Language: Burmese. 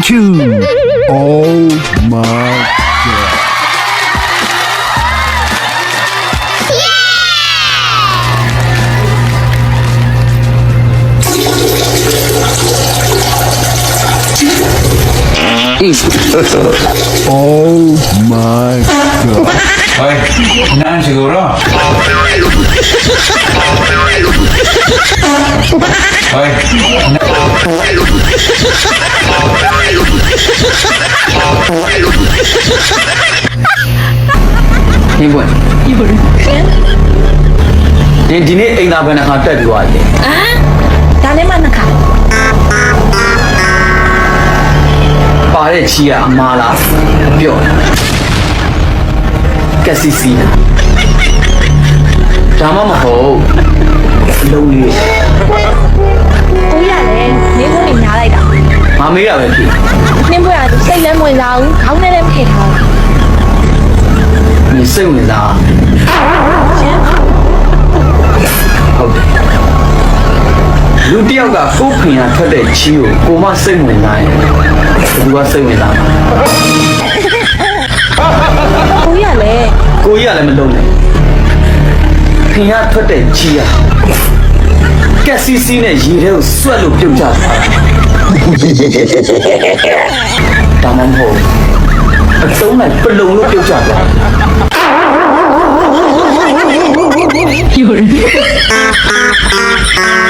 two. Oh my god. Oh my god. ဟိုနန်းစီကို ဟိုနင်းပွင့်ဒီပွင့်နင်းဒီနေ့အိမ်သာဘယ်နှခါတက်ပြီးသွားလဲဒါနဲ့မှနှစ်ခါပါတဲ့ချီကအမားလားပြော့ကက်စီစီဒါမှမဟုတ်အလုံးလေးကိုရလည်းနင်းဖို့နေညားလိုက်တာမမေးရပဲဖြစ်နင်းဖို့ရသူစိ တ်လည်းမဝင်စားဘူးခေါင်းနဲ့လည်းမထည့်ထားဘူးနင်စိတ်ဝင်စားရှင်ဟုတ်တယ်လူတစ်ယောက်ကကိုယ်ခင်ရထွက်တဲ့ချီကိုကိုမစိတ်ဝင်စားရင်ဘယ်သူကစိတ်ဝင်စားမှာကိုရလည်းကိုကြီးကလည်းမလုံးနဲ့ခင်ရထွက်တဲ့ချီရကက်စီစီနဲ့ရေထဲကိုဆွတ်လို့ပြုတ်ကြတာ ဒါမှမဟုတ်အတုံးလိုက်ပလုံလို့ပြုတ်ကြသွားက